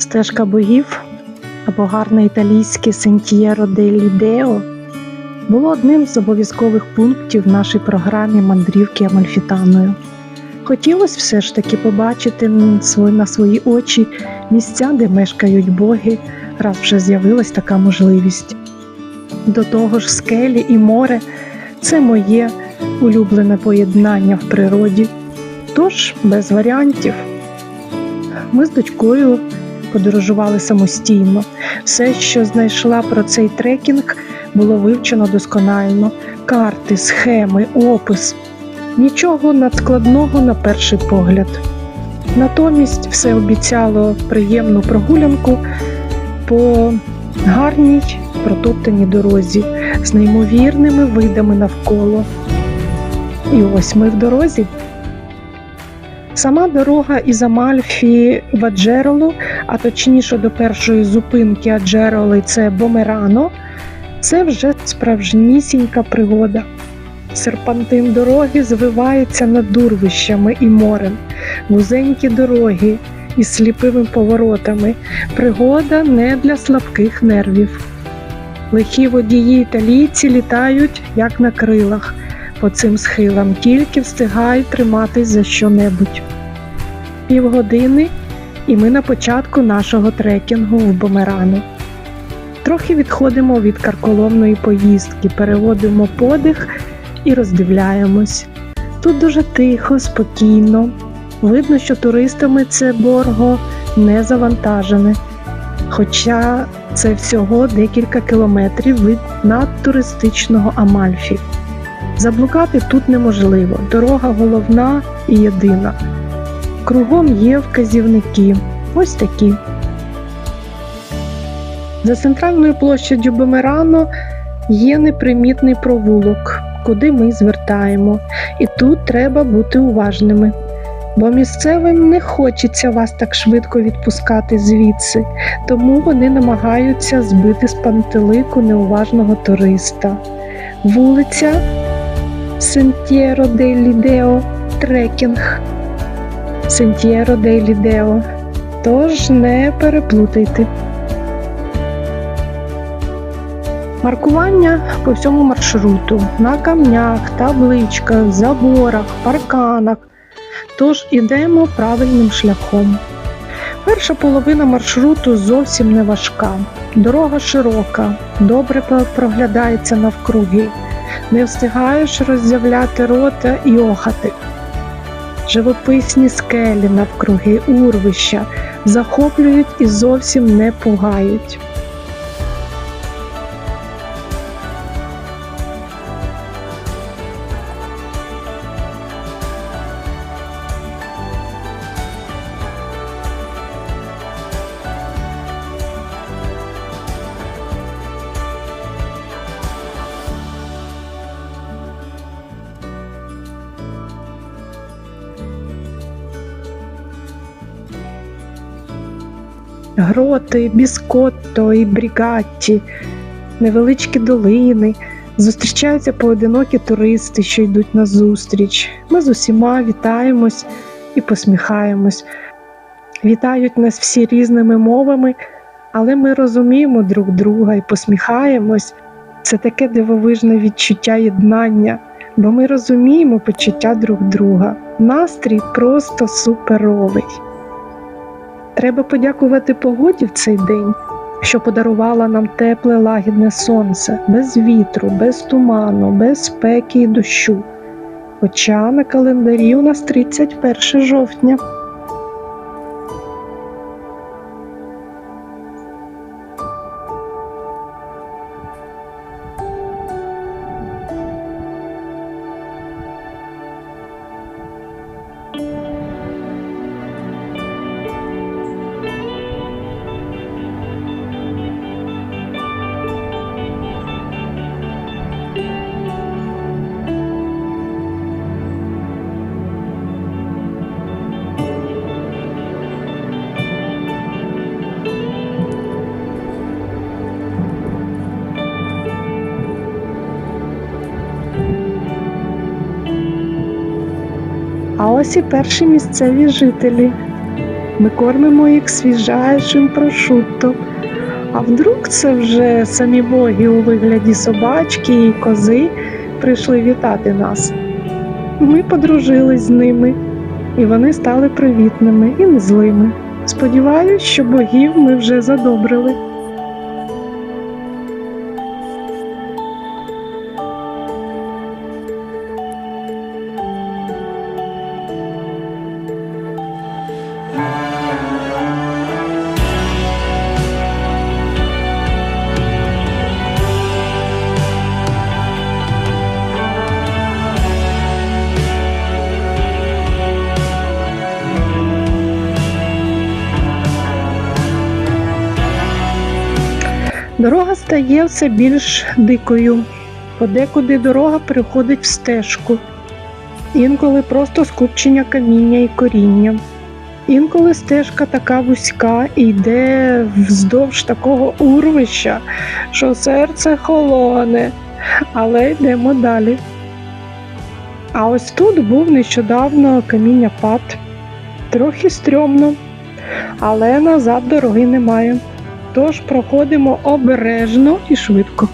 Стежка богів або гарне італійське Сентьєро Део було одним з обов'язкових пунктів в нашій програмі мандрівки Амальфітаною. Хотілося все ж таки побачити на свої очі місця, де мешкають боги, раз вже з'явилась така можливість. До того ж, скелі і море це моє улюблене поєднання в природі. Тож без варіантів. Ми з дочкою подорожували самостійно. Все, що знайшла про цей трекінг, було вивчено досконально: карти, схеми, опис. Нічого надскладного на перший погляд. Натомість все обіцяло приємну прогулянку по гарній протоптаній дорозі з неймовірними видами навколо. І ось ми в дорозі. Сама дорога із Амальфі в Аджеролу, а точніше до першої зупинки Аджероли це Бомерано, це вже справжнісінька пригода. Серпантин дороги звивається над дурвищами і морем, вузенькі дороги із сліпими поворотами. Пригода не для слабких нервів. Лихі водії італійці літають, як на крилах, по цим схилам, тільки встигають триматись за що-небудь. Півгодини, і ми на початку нашого трекінгу в Бомерану. Трохи відходимо від карколомної поїздки, переводимо подих і роздивляємось. Тут дуже тихо, спокійно. Видно, що туристами це борго не завантажене. Хоча це всього декілька кілометрів від надтуристичного Амальфі. Заблукати тут неможливо, дорога головна і єдина. Кругом є вказівники, ось такі. За центральною площадю Бемерано є непримітний провулок, куди ми звертаємо, і тут треба бути уважними. Бо місцевим не хочеться вас так швидко відпускати звідси, тому вони намагаються збити з пантелику неуважного туриста. Вулиця Сентьєро дель Део трекінг. Сентьєро дель Део. Тож не переплутайте. Маркування по всьому маршруту на камнях, табличках, заборах, парканах. Тож ідемо правильним шляхом. Перша половина маршруту зовсім не важка. Дорога широка, добре проглядається навкруги. Не встигаєш роззявляти рота і охати. Живописні скелі навкруги, урвища захоплюють і зовсім не пугають. Гроти, біскотто і брігатті, невеличкі долини. Зустрічаються поодинокі туристи, що йдуть на зустріч. Ми з усіма вітаємось і посміхаємось. Вітають нас всі різними мовами, але ми розуміємо друг друга і посміхаємось. Це таке дивовижне відчуття єднання, бо ми розуміємо почуття друг друга. Настрій просто суперовий. Треба подякувати погоді в цей день, що подарувала нам тепле лагідне сонце, без вітру, без туману, без спеки і дощу. Хоча на календарі у нас 31 жовтня. Ось перші місцеві жителі. Ми кормимо їх свіжайшим прошутто. А вдруг це вже самі боги у вигляді собачки і кози прийшли вітати нас. Ми подружились з ними, і вони стали привітними і не злими. Сподіваюсь, що богів ми вже задобрили. Дорога стає все більш дикою. Подекуди дорога переходить в стежку. Інколи просто скупчення каміння і коріння. Інколи стежка така вузька і йде вздовж такого урвища, що серце холоне, але йдемо далі. А ось тут був нещодавно каміння пад. Трохи стрьомно, але назад дороги немає. Тож проходимо обережно і швидко.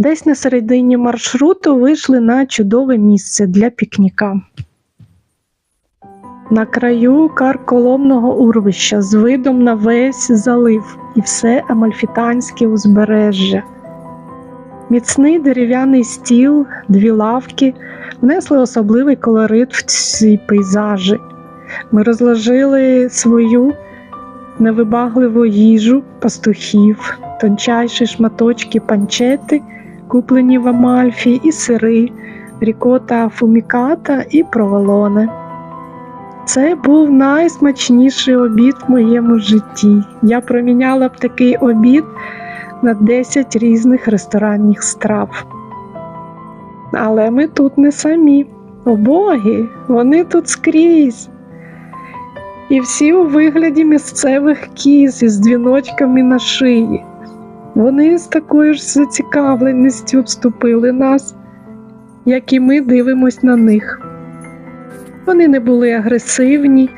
Десь на середині маршруту вийшли на чудове місце для пікніка. На краю карколомного урвища з видом на весь залив і все амальфітанське узбережжя. Міцний дерев'яний стіл, дві лавки внесли особливий колорит в ці пейзажі. Ми розложили свою невибагливу їжу пастухів, тончайші шматочки панчети, куплені в Амальфі, і сири, рікота фуміката і проволоне. Це був найсмачніший обід в моєму житті. Я проміняла б такий обід на 10 різних ресторанних страв. Але ми тут не самі. О боги, вони тут скрізь. І всі у вигляді місцевих кіз із дзвіночками на шиї. Вони з такою ж зацікавленістю вступили нас, як і ми дивимось на них. Вони не були агресивні,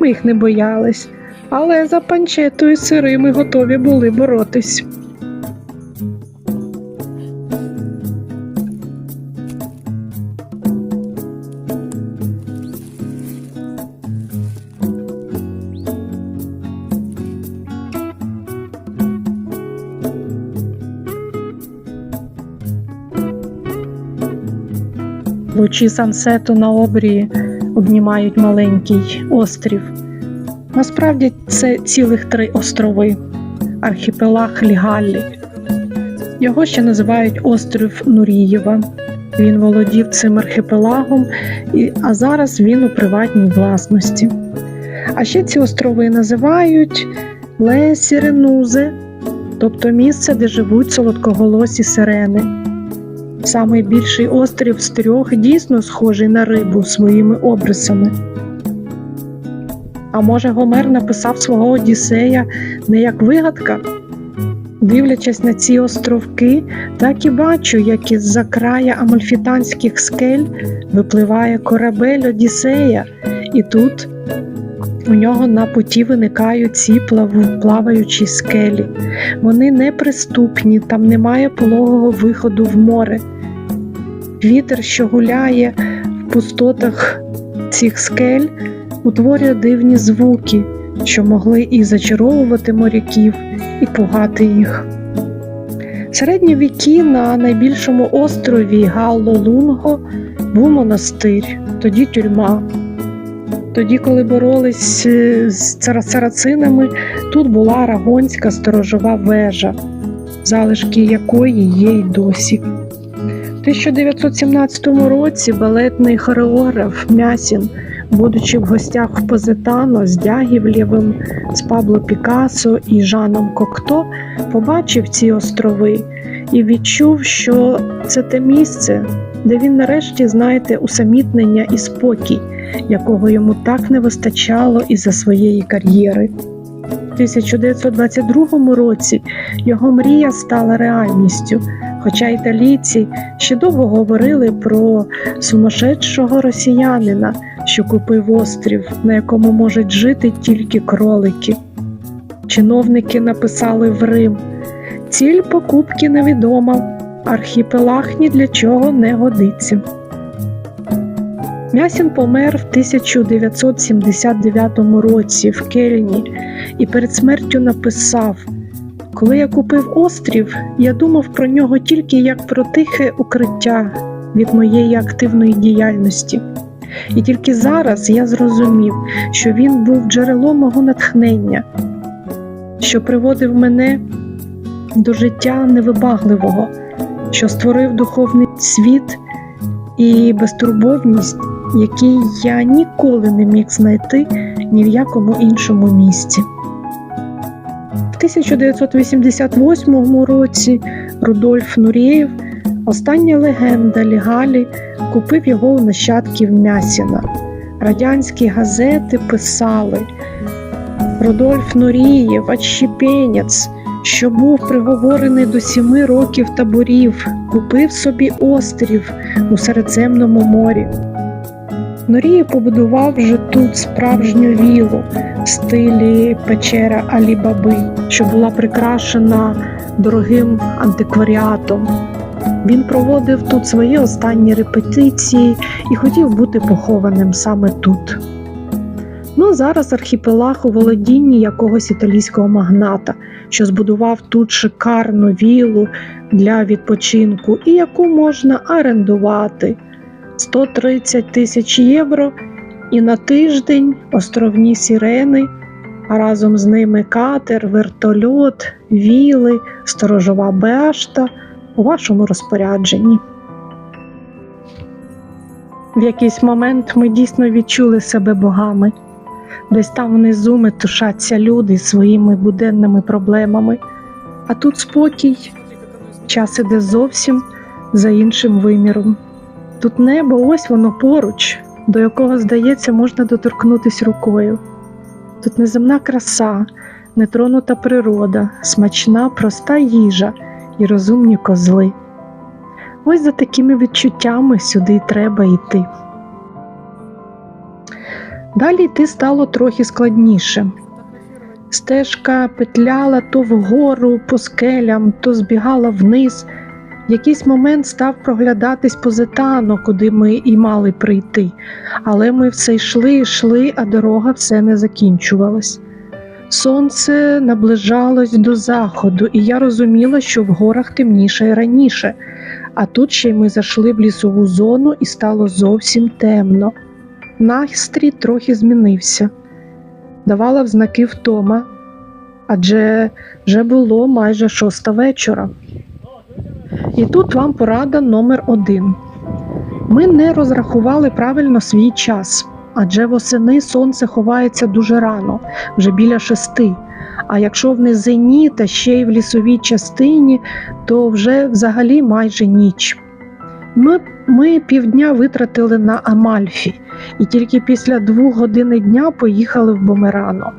ми їх не боялись, але за панчетою сирими готові були боротись. Лучі сансету на обрії обнімають маленький острів. Насправді це цілих три острови архіпелаг Лігаллі. Його ще називають острів Нурієва. Він володів цим архіпелагом, а зараз він у приватній власності. А ще ці острови називають Ле Сіренузе, тобто місце, де живуть солодкоголосі сирени. Самий більший острів з трьох дійсно схожий на рибу своїми обрисами. А може, Гомер написав свого Одіссея не як вигадка? Дивлячись на ці островки, так і бачу, як із-за края амальфітанських скель випливає корабель Одіссея, і тут у нього на путі виникають ці плаваючі скелі. Вони неприступні, там немає пологого виходу в море. Вітер, що гуляє в пустотах цих скель, утворює дивні звуки, що могли і зачаровувати моряків, і пугати їх. Середні віки на найбільшому острові Галло-Лунго був монастир, тоді тюрма. Тоді, коли боролись е, з цара- сарацинами, тут була арагонська сторожова вежа. залишки якої є й досі. У 1917 році балетний хореограф Мясін, будучи в гостях в Позитано з Дягівлєвим, з Пабло Пікассо і Жаном Кокто, побачив ці острови і відчув, що це те місце, де він нарешті знаєте усамітнення і спокій, якого йому так не вистачало із-за своєї кар'єри. У 1922 році його мрія стала реальністю, хоча італійці ще довго говорили про сумасшедшого росіянина, що купив острів, на якому можуть жити тільки кролики. Чиновники написали в Рим: ціль покупки невідома, архіпелаг ні для чого не годиться. Мясін помер в 1979 році в Кельні і перед смертю написав: Коли я купив острів, я думав про нього тільки як про тихе укриття від моєї активної діяльності. І тільки зараз я зрозумів, що він був джерелом мого натхнення, що приводив мене до життя невибагливого, що створив духовний світ і безтурбовність, який я ніколи не міг знайти ні в якому іншому місці. В 1988 році Рудольф Нурєєв, остання легенда Лігалі, купив його у нащадків Мясіна. Радянські газети писали Рудольф Нурієв, отщепенець, що був приговорений до сіми років таборів, купив собі острів у Середземному морі. Норієв побудував вже тут справжню вілу стилі печера Алі-Баби, що була прикрашена дорогим антикваріатом. Він проводив тут свої останні репетиції і хотів бути похованим саме тут. Ну, зараз архіпелаг у володінні якогось італійського магната, що збудував тут шикарну вілу для відпочинку і яку можна орендувати 130 тисяч євро і на тиждень островні сірени, а разом з ними катер, вертольот, віли, сторожова башта у вашому розпорядженні. В якийсь момент ми дійсно відчули себе богами. Десь там внизу метушаться люди своїми буденними проблемами, а тут спокій, час іде зовсім за іншим виміром. Тут небо, ось воно поруч, до якого, здається, можна доторкнутися рукою. Тут неземна краса, нетронута природа, смачна, проста їжа і розумні козли. Ось за такими відчуттями сюди й треба йти. Далі йти стало трохи складніше. Стежка петляла то вгору по скелям, то збігала вниз. В якийсь момент став проглядатись позитано, куди ми і мали прийти, але ми все йшли, йшли, а дорога все не закінчувалась. Сонце наближалось до заходу, і я розуміла, що в горах темніше і раніше, а тут ще й ми зайшли в лісову зону і стало зовсім темно. Настрій трохи змінився, давала взнаки втома, адже вже було майже шоста вечора. І тут вам порада номер один. Ми не розрахували правильно свій час, адже восени сонце ховається дуже рано, вже біля шести. А якщо в низині та ще й в лісовій частині, то вже взагалі майже ніч. Ми, ми півдня витратили на Амальфі і тільки після двох години дня поїхали в Бомерано.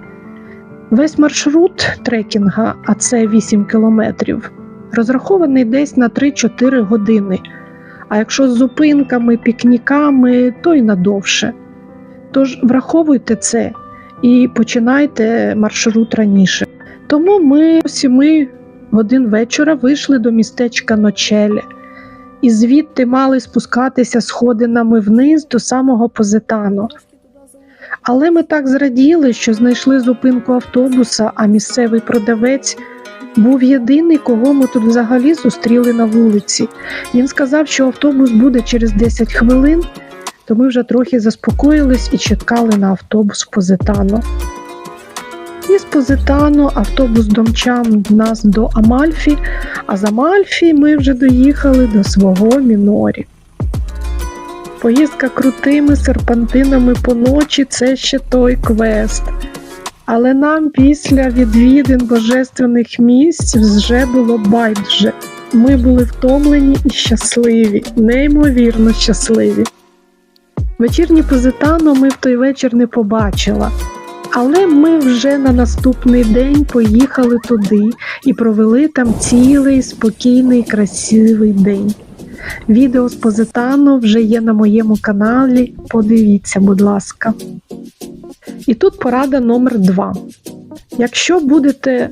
Весь маршрут трекінга, а це 8 кілометрів, розрахований десь на 3-4 години. А якщо з зупинками, пікніками, то й надовше. Тож враховуйте це і починайте маршрут раніше. Тому ми о 7 годин вечора вийшли до містечка Ночеле і звідти мали спускатися сходинами вниз до самого Позитано. Але ми так зраділи, що знайшли зупинку автобуса, а місцевий продавець був єдиний, кого ми тут взагалі зустріли на вулиці. Він сказав, що автобус буде через 10 хвилин, то ми вже трохи заспокоїлись і чекали на автобус Позитано. Із Позитано автобус домчав нас до Амальфі, а з Амальфі ми вже доїхали до свого Мінорі. Поїздка крутими серпантинами по ночі це ще той квест. Але нам після відвідин божественних місць вже було байдуже. Ми були втомлені і щасливі, неймовірно щасливі. Вечірні Позитано ми в той вечір не побачила, але ми вже на наступний день поїхали туди і провели там цілий спокійний, красивий день. Відео з Позитано вже є на моєму каналі. Подивіться, будь ласка. І тут порада номер 2. Якщо будете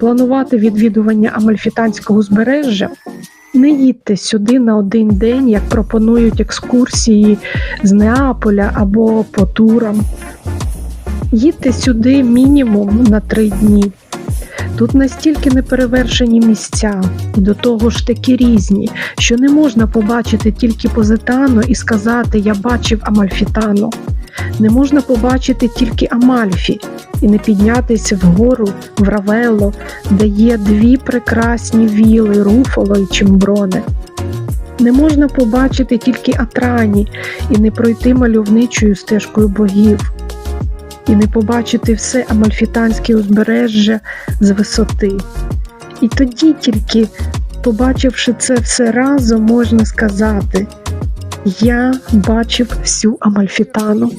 планувати відвідування Амальфітанського узбережжя, не їдьте сюди на один день, як пропонують екскурсії з Неаполя або по турам. Їдьте сюди мінімум на три дні. Тут настільки неперевершені місця, і до того ж такі різні, що не можна побачити тільки Позитано і сказати Я бачив Амальфітано. Не можна побачити тільки Амальфі і не піднятися вгору в Равелло, де є дві прекрасні віли Руфоло і Чимброне. Не можна побачити тільки Атрані і не пройти мальовничою стежкою богів, і не побачити все Амальфітанське узбережжя з висоти. І тоді тільки, побачивши це все разом, можна сказати: Я бачив всю Амальфітану.